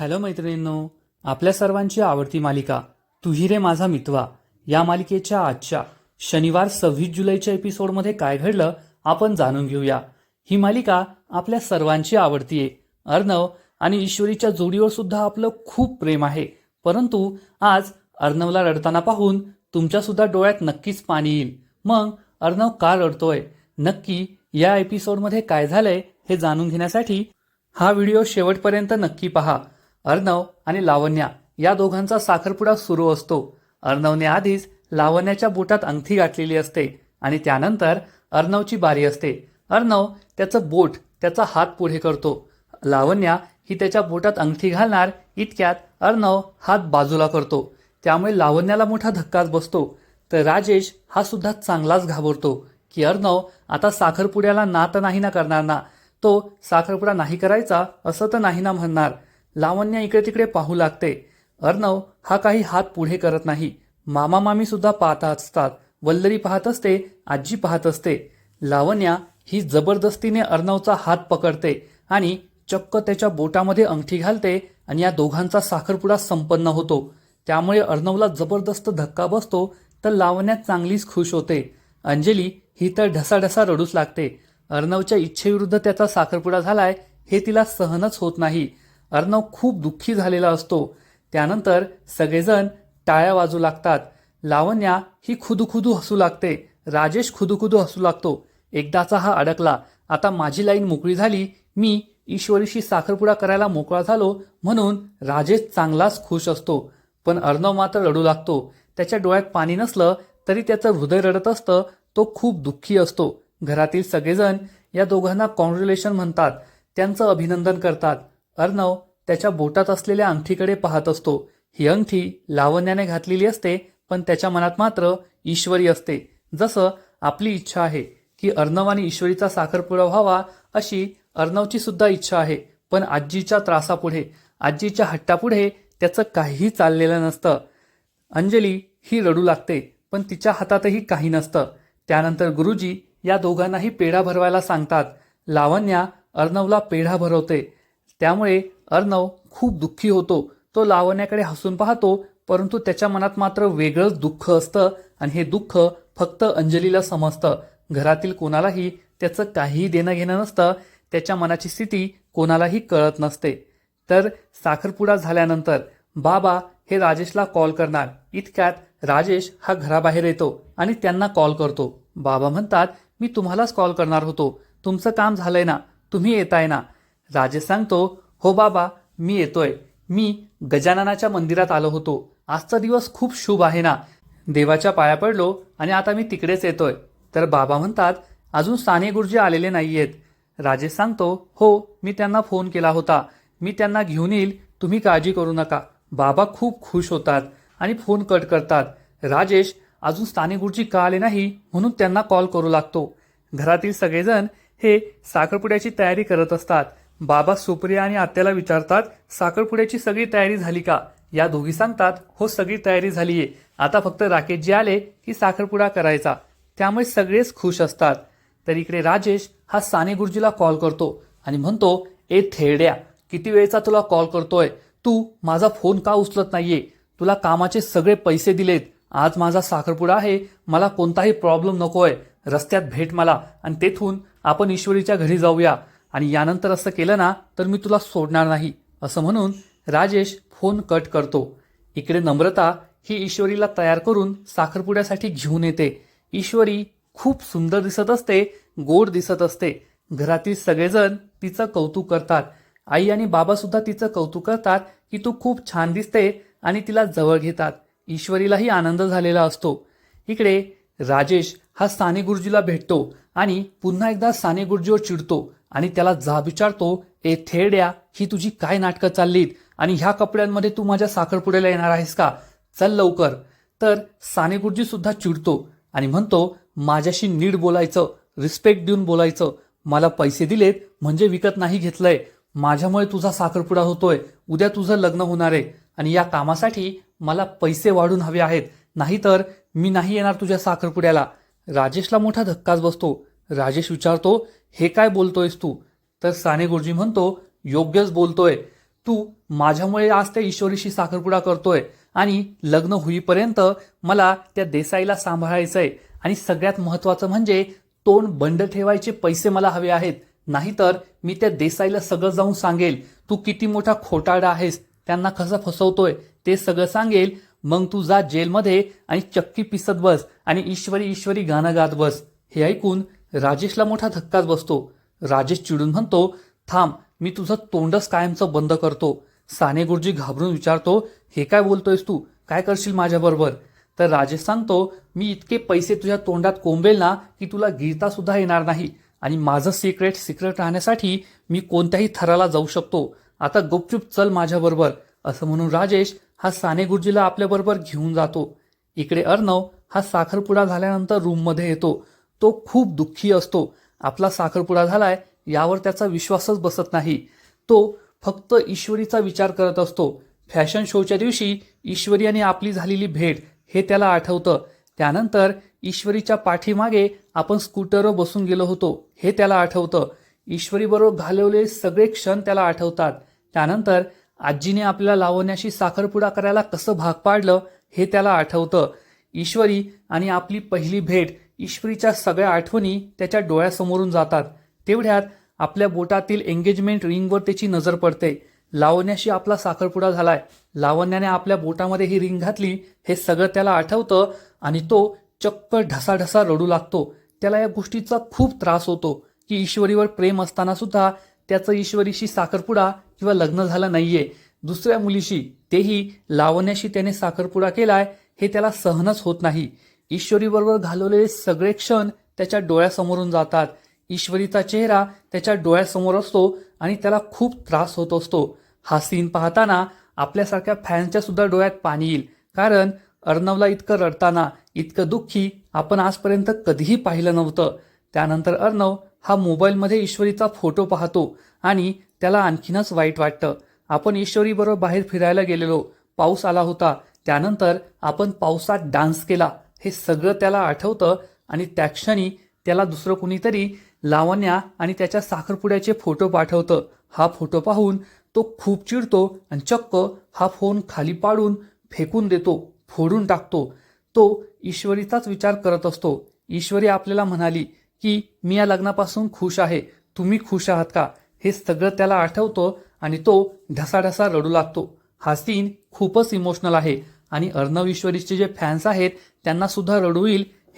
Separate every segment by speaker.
Speaker 1: Hello मैत्रिणींनो आपल्या सर्वांची आवडती मालिका तुही रे माझा मितवा या मालिकेच्या आजच्या शनिवार सव्वीस जुलैच्या एपिसोडमध्ये काय घडलं आपण जाणून घेऊया. ही मालिका आपल्या सर्वांची आवडती आहे. अर्णव आणि ईश्वरीच्या जोडीवर सुद्धा आपलं खूप प्रेम आहे. परंतु आज अर्णवला रडताना पाहून तुमच्या सुद्धा डोळ्यात नक्कीच पाणी येईल. मग अर्णव का रडतोय? नक्की या एपिसोडमध्ये काय झालंय हे जाणून घेण्यासाठी हा व्हिडिओ शेवटपर्यंत नक्की पहा. अर्णव आणि लावण्या या दोघांचा साखरपुडा सुरू असतो. अर्णवने आधीच लावण्याच्या बोटात अंगठी गाठलेली असते आणि त्यानंतर अर्णवची बारी असते. अर्णव त्याचं बोट त्याचा हात पुढे करतो. लावण्या ही त्याच्या बोटात अंगठी घालणार इतक्यात अर्णव हात बाजूला करतो. त्यामुळे लावण्याला मोठा धक्काच बसतो. तर राजेश हा सुद्धा चांगलाच घाबरतो की अर्णव आता साखरपुड्याला ना तर नाही ना करणार ना. तो साखरपुडा नाही करायचा असं तर नाही ना म्हणणार. लावण्या इकडे तिकडे पाहू लागते. अर्णव हा काही हात पुढे करत नाही. मामा मामी सुद्धा पाहत असतात. वल्लरी पाहत असते आजी पाहत असते. लावण्या ही जबरदस्तीने अर्णवचा हात पकडते आणि चक्क त्याच्या बोटामध्ये अंगठी घालते आणि या दोघांचा साखरपुडा संपन्न होतो. त्यामुळे अर्णवला जबरदस्त धक्का बसतो तर लावण्या चांगलीच खुश होते. अंजली ही तर ढसाढसा रडूच लागते. अर्णवच्या इच्छेविरुद्ध त्याचा साखरपुडा झालाय हे तिला सहनच होत नाही. अर्णव खूप दुःखी झालेला असतो. त्यानंतर सगळेजण टाळ्या वाजू लागतात. लावण्या ही खुदुखुदू हसू लागते. राजेश खुदुखुदू हसू लागतो. एकदाचा हा अडकला. आता माझी लाईन मोकळी झाली. मी ईश्वरीशी साखरपुडा करायला मोकळा झालो म्हणून राजेश चांगलाच खुश असतो. पण अर्णव मात्र रडू लागतो. त्याच्या डोळ्यात पाणी नसलं तरी त्याचं हृदय रडत असतं. तो खूप दुःखी असतो. घरातील सगळेजण या दोघांना कॉन्ग्रॅच्युलेशन म्हणतात. त्यांचं अभिनंदन करतात. अर्णव त्याच्या बोटात असलेल्या अंगठीकडे पाहत असतो. ही अंगठी लावण्याने घातलेली असते पण त्याच्या मनात मात्र ईश्वरी असते. जसं आपली इच्छा आहे की अर्णव आणि ईश्वरीचा साखरपुडा व्हावा अशी अर्णवची सुद्धा इच्छा आहे. पण आजीच्या त्रासापुढे आजीच्या हट्टापुढे त्याचं काहीही चाललेलं नसतं. अंजली ही रडू लागते पण तिच्या हातातही काही नसतं. त्यानंतर गुरुजी या दोघांनाही पेढा भरवायला सांगतात. लावण्या अर्णवला पेढा भरवते. त्यामुळे अर्णव खूप दुःखी होतो. तो लावण्याकडे हसून पाहतो परंतु त्याच्या मनात मात्र वेगळंच दुःख असतं आणि हे दुःख फक्त अंजलीला समजतं. घरातील कोणालाही त्याचं काहीही देणं घेणं नसतं त्याच्या मनाची स्थिती कोणालाही कळत नसते. तर साखरपुडा झाल्यानंतर बाबा हे राजेशला कॉल करणार. इतक्यात राजेश हा घराबाहेर येतो आणि त्यांना कॉल करतो. बाबा म्हणतात मी तुम्हालाच कॉल करणार होतो. तुमचं काम झालंय ना. तुम्ही येताय ना. राजेश सांगतो हो बाबा मी येतोय. मी गजाननाच्या मंदिरात आलो होतो. आजचा दिवस खूप शुभ आहे ना. देवाच्या पाया पडलो आणि आता मी तिकडेच येतोय. तर बाबा म्हणतात अजून साने गुरुजी आलेले नाहीयेत. राजेश सांगतो हो मी त्यांना फोन केला होता. मी त्यांना घेऊन येईल. तुम्ही काळजी करू नका. बाबा खूप खुश होतात आणि फोन कट करतात. राजेश अजून स्थाने गुरुजी का आले नाही? म्हणून त्यांना कॉल करू लागतो. घरातील सगळेजण हे साखरपुड्याची तयारी करत असतात. बाबा सुप्रिया आणि आत्याला विचारतात साखरपुड्याची सगळी तयारी झाली का? या दोघी सांगतात हो सगळी तयारी झालीये. आता फक्त राकेशजी आले की साखरपुडा करायचा. त्यामुळे सगळेच खुश असतात. तर इकडे राजेश हा साने गुरुजीला कॉल करतो आणि म्हणतो ए थेड्या किती वेळचा तुला कॉल करतोय? तू माझा फोन का उचलत नाहीये? तुला कामाचे सगळे पैसे दिलेत. आज माझा साखरपुडा आहे. मला कोणताही प्रॉब्लेम नकोय. रस्त्यात भेट मला आणि तेथून आपण ईश्वरीच्या घरी जाऊया. आणि यानंतर असं केलं ना तर मी तुला सोडणार नाही असं म्हणून राजेश फोन कट करतो. इकडे नम्रता ही ईश्वरीला तयार करून साखरपुड्यासाठी घेऊन येते. ईश्वरी खूप सुंदर दिसत असते गोड दिसत असते. घरातील सगळेजण तिचं कौतुक करतात. आई आणि बाबा सुद्धा तिचं कौतुक करतात की तू खूप छान दिसते आणि तिला जवळ घेतात. ईश्वरीलाही आनंद झालेला असतो. इकडे राजेश हा साने गुरुजीला भेटतो. आणि पुन्हा एकदा साने गुरुजीवर चिडतो आणि त्याला जा विचारतो ए थेड्या ही तुझी काय नाटकं चाललीत? आणि ह्या कपड्यांमध्ये तू माझ्या साखरपुड्याला येणार आहेस का? चल लवकर. तर साने गुरुजी सुद्धा चिडतो आणि म्हणतो माझ्याशी नीट बोलायचं रिस्पेक्ट देऊन बोलायचं. मला पैसे दिलेत म्हणजे विकत नाही घेतलंय. माझ्यामुळे तुझा साखरपुडा होतोय. उद्या तुझं लग्न होणार आहे. आणि या कामासाठी मला पैसे वाढून हवे आहेत. नाहीतर मी नाही येणार तुझ्या साखरपुड्याला. राजेशला मोठा धक्काच बसतो. राजेश विचारतो हे काय बोलतोयस तू? तर साने गुरुजी म्हणतो योग्यच बोलतोय. तू माझ्यामुळे आज त्या ईश्वरीशी साखरपुडा करतोय आणि लग्न होईपर्यंत मला त्या देसाईला सांभाळायचंय. आणि सगळ्यात महत्वाचं म्हणजे तोंड बंड ठेवायचे पैसे मला हवे आहेत. नाहीतर मी त्या देसाईला सगळं जाऊन सांगेल. तू किती मोठा खोटाडा आहेस. त्यांना कसं फसवतोय ते सगळं सांगेल. मग तू जा जेलमध्ये आणि चक्की पिसत बस आणि ईश्वरी ईश्वरी गाणं गात बस. हे ऐकून राजेशला मोठा धक्काच बसतो. राजेश चिडून म्हणतो थांब मी तुझं तोंडच कायमचं बंद करतो. साने गुरुजी घाबरून विचारतो हे काय बोलतोयस तू? काय करशील माझ्याबरोबर? तर राजेश सांगतो मी इतके पैसे तुझ्या तोंडात कोंबेल ना की तुला गिरता सुद्धा येणार नाही. आणि माझं सिक्रेट सिक्रेट राहण्यासाठी मी कोणत्याही थराला जाऊ शकतो. आता गुपचूप चल माझ्याबरोबर. असं म्हणून राजेश हा साने गुरुजीला आपल्याबरोबर घेऊन जातो. इकडे अर्णव हा साखरपुडा झाल्यानंतर रूममध्ये येतो. तो खूप दुःखी असतो. आपला साखरपुडा झालाय यावर त्याचा विश्वासच बसत नाही. तो फक्त ईश्वरीचा विचार करत असतो. फॅशन शोच्या दिवशी ईश्वरी आणि आपली झालेली भेट हे त्याला आठवतं. त्यानंतर ईश्वरीच्या पाठीमागे आपण स्कूटरवर बसून गेलो होतो हे त्याला आठवतं. ईश्वरीबरोबर घालवलेले सगळे क्षण त्याला आठवतात. त्यानंतर आजीने आपल्याला लावण्याशी साखरपुडा करायला कसं भाग पाडलं हे त्याला आठवतं. ईश्वरी आणि आपली पहिली भेट ईश्वरीच्या सगळ्या आठवणी त्याच्या डोळ्यासमोरून जातात. तेवढ्यात आपल्या बोटातील एंगेजमेंट रिंगवर त्याची नजर पडते. लावण्याशी आपला साखरपुडा झालाय. लावण्याने आपल्या बोटामध्ये ही रिंग घातली हे सगळं त्याला आठवतं आणि तो चक्क ढसाढसा रडू लागतो. त्याला या गोष्टीचा खूप त्रास होतो की ईश्वरीवर प्रेम असताना सुद्धा त्याचं ईश्वरीशी साखरपुडा किंवा लग्न झालं नाहीये. दुसऱ्या मुलीशी तेही लावण्याशी त्याने साखरपुडा केलाय हे त्याला सहनच होत नाही. ईश्वरीबरोबर घालवलेले सगळे क्षण त्याच्या डोळ्यासमोरून जातात. ईश्वरीचा चेहरा त्याच्या डोळ्यासमोर असतो आणि त्याला खूप त्रास होत असतो. हा सीन पाहताना आपल्यासारख्या फॅन्सच्या सुद्धा डोळ्यात पाणी येईल. कारण अर्णवला इतकं रडताना इतकं दुःखी आपण आजपर्यंत कधीही पाहिलं नव्हतं. त्यानंतर अर्णव हा मोबाईलमध्ये ईश्वरीचा फोटो पाहतो आणि त्याला आणखीनच वाईट वाटतं. आपण ईश्वरीबरोबर बाहेर फिरायला गेलेलो. पाऊस आला होता. त्यानंतर आपण पावसात डान्स केला. हे सगळं त्याला आठवतं आणि त्या क्षणी त्याला दुसरं कुणीतरी लावण्या आणि त्याच्या साखरपुड्याचे फोटो पाठवतं. हा फोटो पाहून तो खूप चिडतो आणि चक्क हा फोन खाली पाडून फेकून देतो फोडून टाकतो. तो ईश्वरीचाच विचार करत असतो. ईश्वरी आपल्याला म्हणाली की मी या लग्नापासून खुश आहे. तुम्ही खुश आहात का? हे सगळं त्याला आठवतं आणि तो ढसाढसा रडू लागतो. हा सीन खूपच इमोशनल आहे. आणि अर्णव ईश्वरीचे जे फॅन्स आहेत त्यांना सुद्धा रडू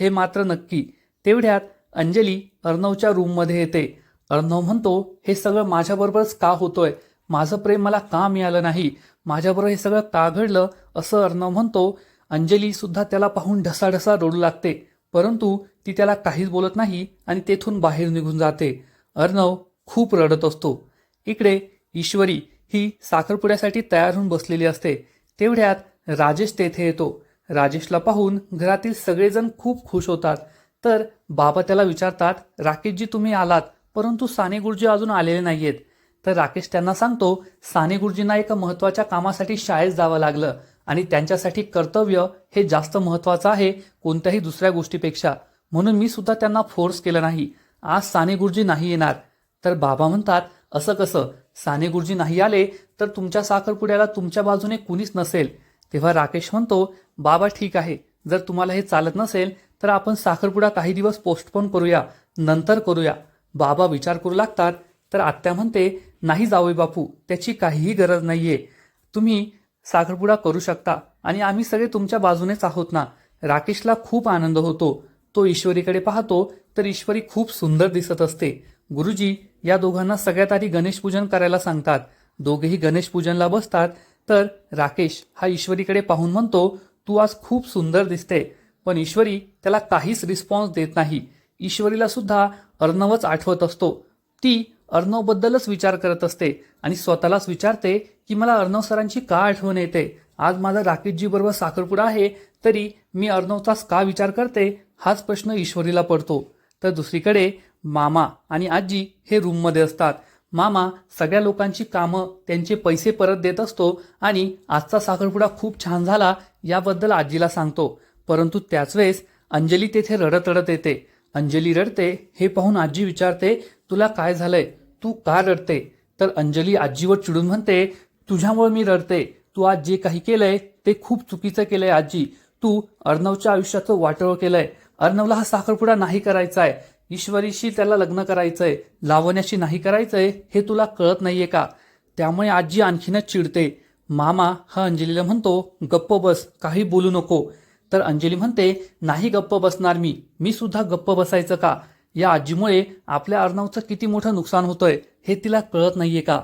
Speaker 1: हे मात्र नक्की. तेवढ्यात अंजली अर्णवच्या रूममध्ये येते. अर्णव म्हणतो हे सगळं माझ्याबरोबरच का होतोय? माझं प्रेम मला का मिळालं नाही? माझ्याबरोबर हे सगळं का घडलं? असं अर्णव म्हणतो. अंजली सुद्धा त्याला पाहून ढसाढसा रडू लागते. परंतु ती त्याला काहीच बोलत नाही आणि तेथून बाहेर निघून जाते. अर्णव खूप रडत असतो. इकडे ईश्वरी ही साखरपुड्यासाठी तयार होऊन बसलेली असते. तेवढ्यात राजेश तेथे येतो. राजेशला पाहून घरातील सगळेजण खूप खुश होतात. तर बाबा त्याला विचारतात राकेशजी तुम्ही आलात परंतु साने गुरुजी अजून आलेले नाहीयेत. तर राकेश त्यांना सांगतो साने गुरुजींना एका महत्त्वाच्या कामासाठी शाळेत जावं लागलं आणि त्यांच्यासाठी कर्तव्य हे जास्त महत्वाचं आहे कोणत्याही दुसऱ्या गोष्टीपेक्षा. म्हणून मी सुद्धा त्यांना फोर्स केलं नाही. आज साने गुरुजी नाही येणार. तर बाबा म्हणतात असं कसं? साने गुरुजी नाही आले तर तुमच्या साखरपुड्याला तुमच्या बाजूने कुणीच नसेल. तेव्हा राकेश म्हणतो बाबा ठीक आहे. जर तुम्हाला हे चालत नसेल तर आपण साखरपुडा काही दिवस पोस्टपोन करूया नंतर करूया. बाबा विचार करू लागतात तर आत्या म्हणते नाही जावे बापू त्याची काहीही गरज नाहीये. तुम्ही साखरपुडा करू शकता आणि आम्ही सगळे तुमच्या बाजूनेच आहोत ना. राकेशला खूप आनंद होतो. तो ईश्वरीकडे पाहतो तर ईश्वरी खूप सुंदर दिसत असते. गुरुजी या दोघांना सगळ्यात आधी गणेश पूजन करायला सांगतात. दोघेही गणेश पूजनला बसतात तर राकेश हा ईश्वरीकडे पाहून म्हणतो तू आज खूप सुंदर दिसते. पण ईश्वरी त्याला काहीच रिस्पॉन्स देत नाही. ईश्वरीला सुद्धा अर्णवच आठवत असतो. ती अर्णवबद्दलच विचार करत असते आणि स्वतःलाच विचारते की मला अर्णव सरांची का आठवण येते? आज माझा राकेशजी बरोबर साखरपुडा आहे तरी मी अर्णवचाच का विचार करते? हाच प्रश्न ईश्वरीला पडतो. तर दुसरीकडे मामा आणि आजी हे रूममध्ये असतात. मामा सगळ्या लोकांची कामं त्यांचे पैसे परत देत असतो आणि आजचा साखरपुडा खूप छान झाला याबद्दल आजीला सांगतो. परंतु त्याच वेळेस अंजली तेथे रडत रडत येते. अंजली रडते हे पाहून आजी विचारते तुला काय झालंय? तू का रडते? तर अंजली आजीवर चिडून म्हणते तुझ्यामुळे मी रडते. तू आज जे काही केलंय ते खूप चुकीचं केलंय आजी. तू अर्णवच्या आयुष्याचं वाटोळ केलंय. अर्णवला हा साखरपुडा नाही करायचा आहे ईश्वरीशी त्याला लग्न करायचंय लावण्याशी नाही करायचंय हे तुला कळत नाहीये का? त्यामुळे आजी आणखीनच चिडते. मामा हा अंजलीला म्हणतो गप्प बस काही बोलू नको. तर अंजली म्हणते नाही गप्प बसणार मी. मी सुद्धा गप्प बसायचं का? या आजीमुळे आपल्या अर्णवचं किती मोठं नुकसान होतंय हे तिला कळत नाहीये का?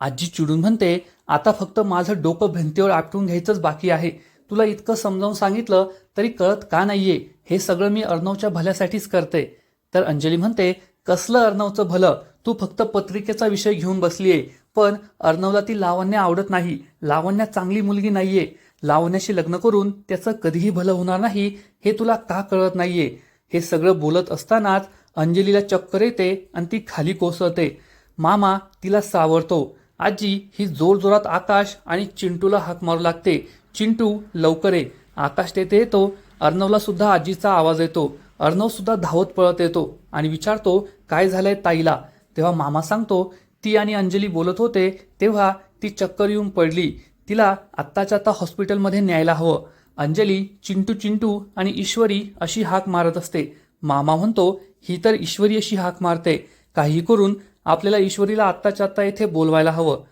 Speaker 1: आजी चिडून म्हणते आता फक्त माझं डोकं भिंतीवर आपटून घ्यायचंच बाकी आहे. तुला इतकं समजावून सांगितलं तरी कळत का नाहीये? हे सगळं मी अर्णवच्या भल्यासाठीच करते. तर अंजली म्हणते कसलं अर्णवचं भलं? तू फक्त पत्रिकेचा विषय घेऊन बसलीये. पण अर्णवला ती लावण्य आवडत नाही. लावण्या चांगली मुलगी नाहीये. लावण्याशी लग्न करून त्याचं कधीही भलं होणार नाही हे तुला का कळत नाहीये हे सगळं बोलत असतानाच अंजलीला चक्कर येते आणि ती खाली कोसळते. मामा तिला सावरतो. आजी ही जोरजोरात आकाश आणि चिंटूला हाक मारू लागते. चिंटू लवकर ये. आकाश तेथे येतो. अर्णवला सुद्धा आजीचा आवाज येतो. अर्णवसुद्धा धावत पळत येतो आणि विचारतो काय झालंय ताईला? तेव्हा मामा सांगतो ती आणि अंजली बोलत होते तेव्हा ती चक्कर येऊन पडली. तिला आत्ताच्या आत्ता हॉस्पिटलमध्ये न्यायला हवं. अंजली चिंटू चिंटू आणि ईश्वरी अशी हाक मारत असते. मामा म्हणतो ही तर ईश्वरी अशी हाक मारते. काही करून आपल्याला ईश्वरीला आत्ताच्या आत्ता येथे बोलवायला हवं.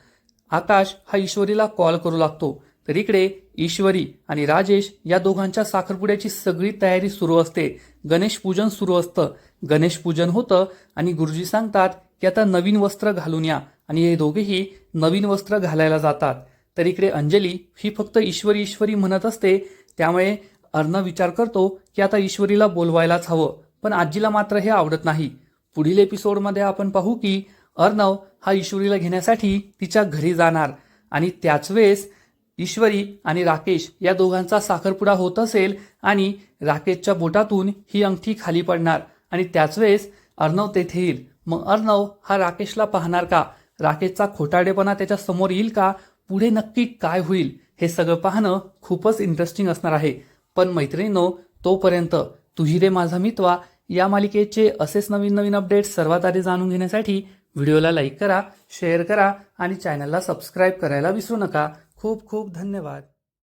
Speaker 1: आकाश हा ईश्वरीला कॉल करू लागतो. तर इकडे ईश्वरी आणि राजेश या दोघांच्या साखरपुड्याची सगळी तयारी सुरू असते. गणेश पूजन सुरू असतं. गणेश पूजन होतं आणि गुरुजी सांगतात की आता नवीन वस्त्र घालून या आणि हे दोघेही नवीन वस्त्र घालायला जातात. तर इकडे अंजली ही फक्त ईश्वरी ईश्वरी म्हणत असते. त्यामुळे अर्णव विचार करतो की आता ईश्वरीला बोलवायलाच हवं पण आजीला मात्र हे आवडत नाही. पुढील एपिसोडमध्ये आपण पाहू की अर्णव हा ईश्वरीला घेण्यासाठी तिच्या घरी जाणार आणि त्याच वेळेस ईश्वरी आणि राकेश या दोघांचा साखरपुडा होत असेल आणि राकेशच्या बोटातून ही अंगठी खाली पडणार आणि त्याच वेळेस अर्णव तेथे येईल. मग अर्णव हा राकेशला पाहणार का? राकेशचा खोटाडेपणा त्याच्यासमोर येईल का? पुढे नक्की काय होईल? हे सगळं पाहणं खूपच इंटरेस्टिंग असणार आहे. पण मैत्रिणींनो तोपर्यंत तुझी रे माझा मितवा या मालिकेचे असेच नवीन नवीन अपडेट्स सर्वात आधी जाणून घेण्यासाठी व्हिडिओला लाईक करा शेअर करा आणि चॅनलला सबस्क्राईब करायला विसरू नका. खूप खूप धन्यवाद.